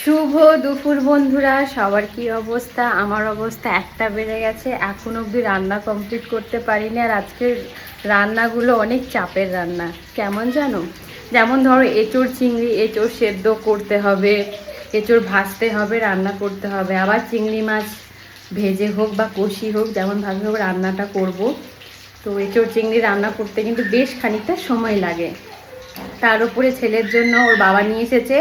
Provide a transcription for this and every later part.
শুভ দুপুর বন্ধুরা, সবার কি অবস্থা? আমার অবস্থা একটা বেড়ে গেছে, এখন অবধি রান্না কমপ্লিট করতে পারিনি, আর আজকের রান্নাগুলো অনেক চাপের রান্না। কেমন জানো? যেমন ধরো, এঁচোড় চিংড়ি, এঁচোড় সেদ্ধ করতে হবে, এঁচোড় ভাজতে হবে, রান্না করতে হবে। আবার চিংড়ি মাছ ভেজে হোক বা কষি হোক, যেমন যেমনভাবে হোক রান্নাটা করব। তো এঁচোড় চিংড়ি রান্না করতে কিন্তু বেশ খানিকটা সময় লাগে। তার উপরে ছেলের জন্য ওর বাবা নিয়ে এসেছে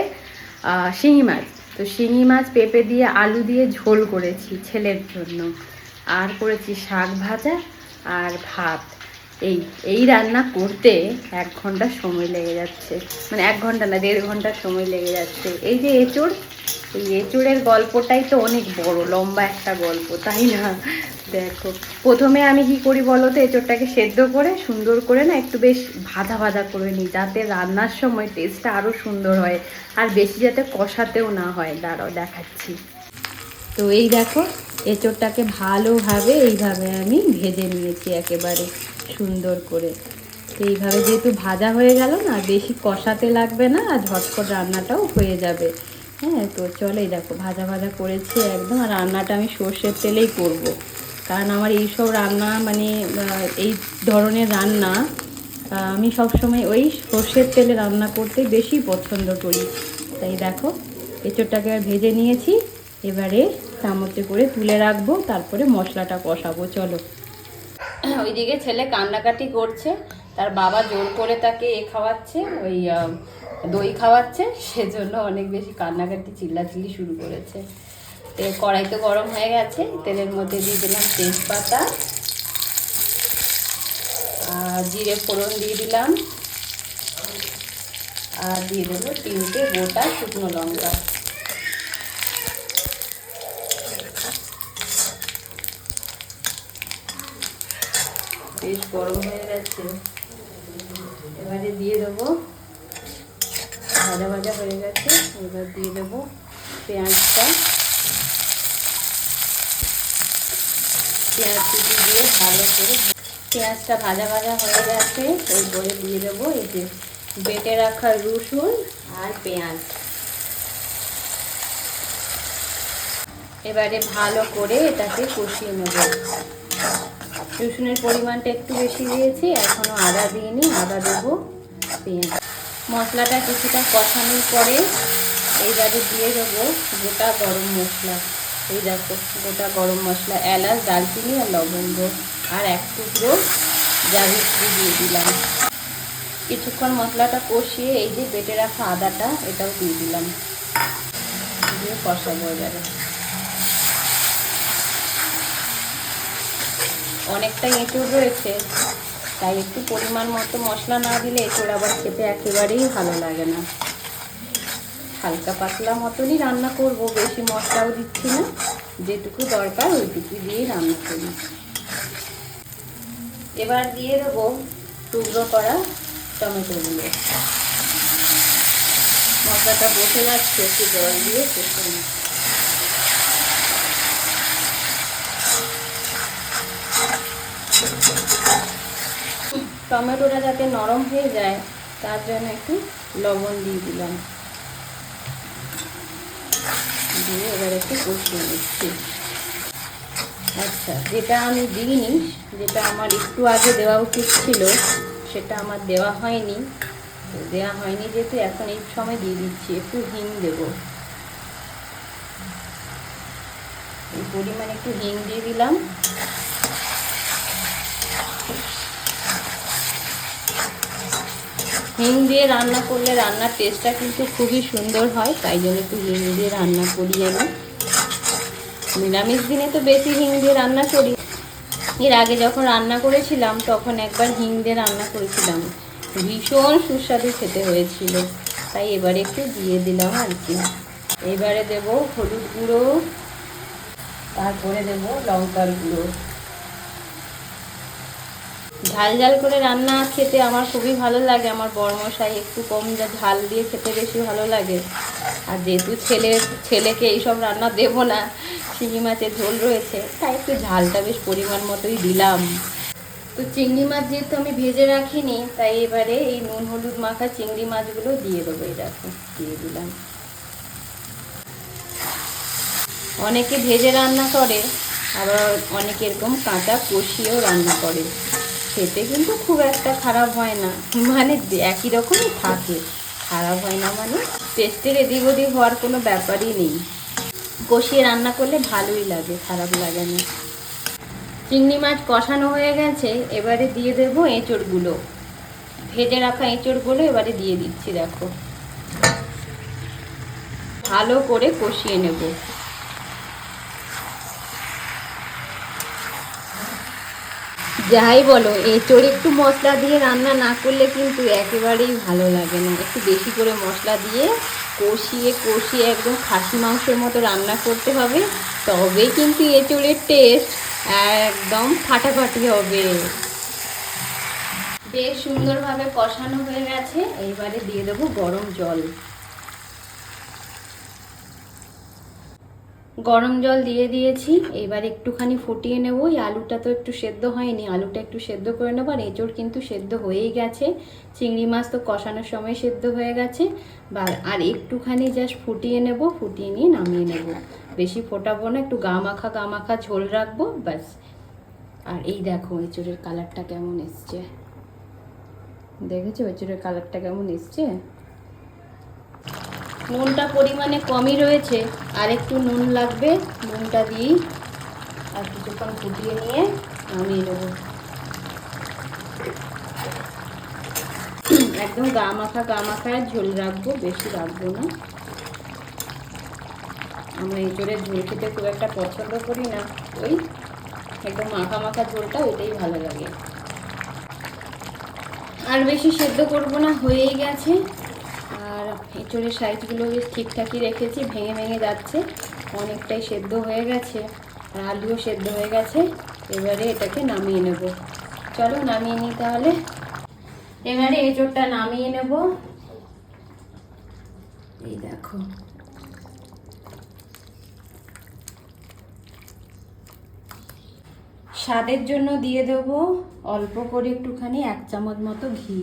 শিঙি মাছ। তো শিঙি মাছ পেঁপে দিয়ে, আলু দিয়ে ঝোল করেছি ছেলের জন্য। আর করেছি শাক ভাজা আর ভাত। এই এই রান্না করতে এক ঘণ্টা সময় লেগে যাচ্ছে। মানে এক ঘণ্টা না, দেড় ঘণ্টা সময় লেগে যাচ্ছে। এই যে এঁচড় এই এঁচড়ের গল্পটাই তো অনেক বড়, লম্বা একটা গল্প, তাই না? দেখো, প্রথমে আমি কি করি বলো তো? এঁচড়টাকে সেদ্ধ করে, সুন্দর করে না একটু বেশ ভাজা ভাজা করে নিই, যাতে রান্নার সময় টেস্টটা আরও সুন্দর হয়, আর বেশি যাতে কষাতেও না হয়। দাঁড়াও, দেখাচ্ছি। তো এই দেখো, এঁচড়টাকে ভালোভাবে এইভাবে আমি ভেজে নিয়েছি একেবারে সুন্দর করে। তো এইভাবে যেহেতু ভাজা হয়ে গেল না, বেশি কষাতে লাগবে না, আর ঝটপট রান্নাটাও হয়ে যাবে। হ্যাঁ তো চলে দেখো, ভাজা ভাজা করেছি একদম, আর রান্নাটা আমি সর্ষের তেলেই করব। কারণ আমার এইসব রান্না মানে এই ধরনের রান্না আমি সবসময় ওই সর্ষের তেলে রান্না করতে বেশি পছন্দ করি তাই দেখো, এঁচোড়টাকে আর ভেজে নিয়েছি, এবারে চামচে করে তুলে রাখব, তারপরে মশলাটা কষাবো, চলো ওইদিকে ছেলে কান্নাকাটি করছে তার বাবা জোর করে তাকে এ খাওয়াচ্ছে, ওই দই খাওয়াচ্ছে, সেজন্য অনেক বেশি কান্নাকাটি, চিল্লাচিল্লি শুরু করেছে। তো কড়াই তো গরম হয়ে গেছে, তেলের মধ্যে দিয়ে দিলাম তেজপাতা, আর জিরে ফোড়ন দিয়ে দিলাম, আর দিয়ে দেবো তিনটে গোটা শুকনো লঙ্কা। বেশ গরম হয়ে গেছে। দিয়ে দেবো। ভাজা ভাজা হয়ে গেছে, এবার দিয়ে দেবো পেঁয়াজটা। পেঁয়াজ কুচি দিয়ে ভালো করে পেঁয়াজটা ভাজা ভাজা হয়ে গেছে, এরপরে দিয়ে দেবো এই যে বেটে রাখা রসুন আর পেঁয়াজ। এবারে ভালো করে এটাকে কষিয়ে নেব। রসুনের পরিমাণটা একটু বেশি দিয়েছি এখনও আদা দিইনি, আদা দেবো। পেঁয়াজ মশলাটা কিছুটা কষানোর পরে এইবারে দিয়ে দেবো গোটা গরম মশলা। এই দেখো, গোটা গরম মশলা, এলাচ, দারচিনি আর লবঙ্গ। আর এক টুকরো জাবিত্রি দিয়ে দিলাম। কিছুক্ষণ মশলাটা কষিয়ে এই যে বেটে রাখা আদাটা, এটাও দিয়ে দিলাম। দিয়ে কষাবো এবারে। অনেকটা এঁচড় রয়েছে। তাই একটু পরিমাণ মতো মশলা না দিলে এঁচড় আবার খেতে একেবারেই ভালো লাগে না। হালকা পাতলা মতনই রান্না করব, বেশি মশলাও দিচ্ছি না, যেটুকু দরকার ওইটুকু দিয়েই রান্না করি। এবার দিয়ে দেবো টুকরো করা টমেটোগুলো। মশলাটা বসে যাচ্ছে একটু জল দিয়ে কষে টমেটোটা যাতে নরম হয়ে যায়, তার জন্য একটু লবণ দিয়ে দিলাম। দিয়ে এবার একটু কষিয়ে নিচ্ছি। আচ্ছা যেটা আমি দিইনি, যেটা আমার একটু আগে দেওয়া উচিত ছিল, সেটা আমার দেওয়া হয়নি। দেওয়া হয়নি যেহেতু এখন এই সময় দিয়ে দিচ্ছি, একটু হিং দেবো। এই পরিমাণ একটু হিং দিয়ে দিলাম। হিং দিয়ে রান্না করলে রান্নার টেস্টটা কিন্তু খুবই সুন্দর হয়, তাই জন্য একটু হিং দিয়ে রান্না করি আমি। নিরামিষ দিনে তো বেশি হিং দিয়ে রান্না করি। এর আগে যখন রান্না করেছিলাম, তখন একবার হিং দিয়ে রান্না করেছিলাম। ভীষণ সুস্বাদু খেতে হয়েছিল, তাই এবারে একটু দিয়ে দিলাম আর কি। এবারে দেব হলুদ গুঁড়ো, তারপরে দেব লঙ্কার গুঁড়ো। ঝাল ঝাল করে রান্না খেতে আমার খুবই ভালো লাগে। আমার বরমশাই একটু কম যা ঝাল দিয়ে খেতে বেশি ভালো লাগে। আর যেহেতু ছেলে, ছেলেকে এইসব রান্না দেব না শিঙি মাছের ঝোল রয়েছে, তাই একটু ঝালটা বেশ পরিমাণ মতোই দিলাম। তো চিংড়ি মাছ যেহেতু আমি ভেজে রাখিনি, তাই এবারে এই নুন, হলুদ মাখা চিংড়ি মাছগুলো দিয়ে দেবো, এই দেখো, দিয়ে দিলাম। অনেকে ভেজে রান্না করে, আবার অনেকে এরকম কাঁচা কষিয়েও রান্না করে। খেতে কিন্তু খুব একটা খারাপ হয় না। মানে একই রকমই থাকে। খারাপ হয় না মানে টেস্টের এদিক ওদিক হওয়ার কোনো ব্যাপারই নেই। কষিয়ে রান্না করলে ভালোই লাগে, খারাপ লাগে না। চিংড়ি মাছ কষানো হয়ে গেছে, এবারে দিয়ে দেবো এঁচড়গুলো। ভেজে রাখা এঁচড়গুলো এবারে দিয়ে দিচ্ছি, দেখো। ভালো করে কষিয়ে নেব। যাই বলো, এঁচড় একটু মশলা দিয়ে রান্না না করলে কিন্তু একেবারেই ভালো লাগে না। একটু বেশি করে মশলা দিয়ে কষিয়ে কষিয়ে একদম খাসি মাংসের মতো রান্না করতে হবে তবেই কিন্তু এঁচড়ের টেস্ট একদম ফাটাফাটি হবে। বেশ সুন্দরভাবে কষানো হয়ে গেছে। এইবারে দিয়ে দেবো গরম জল। গরম জল দিয়ে দিয়েছি। এবার একটুখানি ফুটিয়ে নেব। ওই আলুটা তো একটু সেদ্ধ হয়নি। আলুটা একটু সেদ্ধ করে নেব। আর এঁচড় কিন্তু সেদ্ধ হয়েই গেছে। চিংড়ি মাছ তো কষানোর সময় সেদ্ধ হয়ে গেছে। বা, আর একটুখানি জাস্ট ফুটিয়ে নেব। ফুটিয়ে নিয়ে নামিয়ে নেব। বেশি ফোটাবো না। একটু গা মাখা গা মাখা ঝোল রাখব। ব্যাস। আর এই দেখো, এঁচড়ের কালারটা কেমন এসছে। দেখেছ? এঁচড়ের কালারটা কেমন এসছে? নুনটা পরিমাণে কমই রয়েছে, আর একটু নুন লাগবে, নুনটা দিই আর কিছুক্ষণ ফুটিয়ে নিয়ে নামিয়ে নেব। একদম গা মাখা, গা মাখায় ঝোল রাখব, বেশি রাখব না। আমরা এঁচড়ের ঝোল খেতে খুব একটা পছন্দ করি না। ওই একদম মাখা মাখা ঝোলটা, ওইটাই ভালো লাগে। আর বেশি সেদ্ধ করব না, হয়েই গেছে। এঁচড়ের সাইজগুলো বেশ ঠিকঠাকই রেখেছি, ভেঙে ভেঙে যাচ্ছে। অনেকটাই সেদ্ধ হয়ে গেছে, আর আলুও সেদ্ধ হয়ে গেছে। এবারে এটাকে নামিয়ে নেব। চলো নামিয়ে নিই তাহলে। এবারে এঁচড়টা নামিয়ে নেব। এই দেখো। স্বাদের জন্য দিয়ে দেবো অল্প করে একটুখানি এক চামচ মতো ঘি।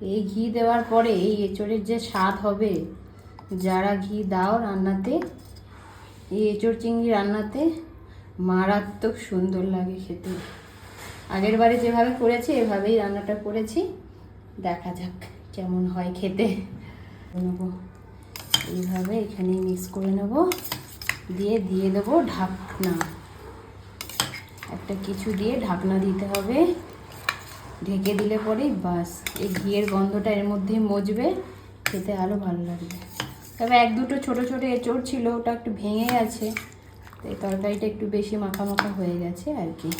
এই ঘি দেওয়ার পরে এই এঁচড়ের যে স্বাদ হবে, যারা ঘি দাও রান্নাতে, এই এঁচড় চিংড়ি রান্নাতে মারাত্মক সুন্দর লাগে খেতে। আগের বারে যেভাবে করেছি, এভাবেই রান্নাটা করেছি। দেখা যাক কেমন হয় খেতে। নেব। এইভাবে এখানে মিক্স করে নেব। দিয়ে দিয়ে দেবো ঢাকনা। একটা কিছু দিয়ে ঢাকনা দিতে হবে। ঢেকে দিলে পরেই বাস। এই ঘিয়ের গন্ধটা এর মধ্যে মজবে, খেতে আরও ভালো লাগবে। তবে এক দুটো ছোট ছোট এঁচড় ছিল, ওটা একটু ভেঙে গেছে এই তরকারিটা একটু বেশি মাখা মাখা হয়ে গেছে আর কি।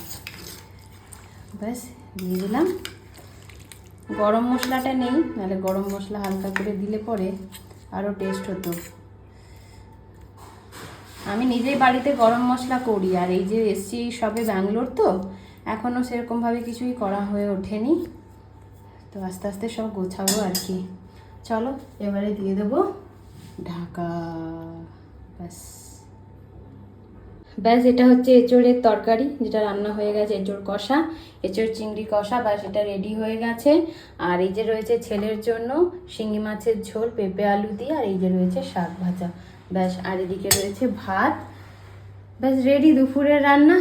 ব্যাস দিয়ে দিলাম। গরম মশলাটা নেই, নাহলে গরম মশলা হালকা করে দিলে পরে আরও টেস্ট হতো। আমি নিজেই বাড়িতে গরম মশলা করি, আর এই যে এসছি সবে ব্যাঙ্গালোর তো এখনও সেরকমভাবে কিছুই করা হয়ে ওঠেনি। তো আস্তে আস্তে সব গোছাবো আর কি। চলো, এবারে দিয়ে দেবো ঢাকা। ব্যাস। ব্যাস, এটা হচ্ছে এঁচড়ের তরকারি, যেটা রান্না হয়ে গেছে, এঁচড় কষা, এঁচড় চিংড়ি কষা, ব্যাস সেটা রেডি হয়ে গেছে। আর এই যে রয়েছে ছেলের জন্য শিঙি মাছের ঝোল, পেঁপে আলু দিয়ে, আর এই যে রয়েছে শাক ভাজা। ব্যাস, আর এদিকে রয়েছে ভাত। ব্যাস রেডি দুপুরের রান্না।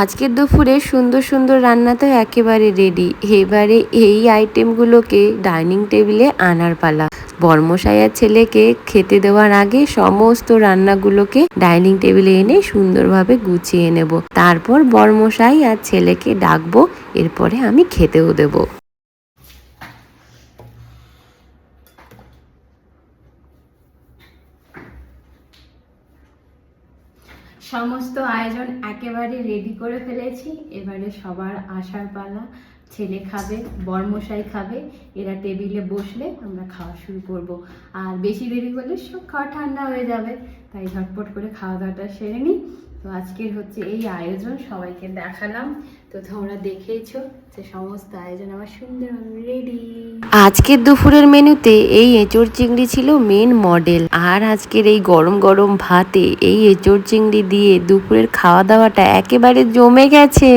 আজকের দুপুরে সুন্দর সুন্দর রান্না তো একেবারে রেডি এবারে এই আইটেমগুলোকে ডাইনিং টেবিলে আনার পালা। বর্মশায়ার ছেলেকে খেতে দেওয়ার আগে সমস্ত রান্নাগুলোকে ডাইনিং টেবিলে এনে সুন্দরভাবে গুছিয়ে নেব। তারপর বর্মশাই আর ছেলেকে ডাকবো, এরপরে আমি খেতেও দেবো। সমস্ত আয়োজন একেবারে রেডি করে ফেলেছি। এবারে সবার আসার পালা, ছেলে খাবে, বর্মশাই খাবে, এরা টেবিলে বসলে আমরা খাওয়া শুরু করব। আর বেশি দেরি করলে সব খাওয়া ঠান্ডা হয়ে যাবে, তাই ঝটপট করে খাওয়া দাওয়াটা সেরে নিই। তো আজকের হচ্ছে এই আয়োজন সবাইকে দেখালাম। তো তোমরা দেখেইছো যে সমস্ত আয়োজন আমার সুন্দর রেডি। আজকের দুপুরের মেনুতে এই এঁচড় চিংড়ি ছিল মেন মডেল আর আজকের এই গরম গরম ভাতে এই এঁচড় চিংড়ি দিয়ে দুপুরের খাওয়া দাওয়াটা একেবারে জমে গেছে।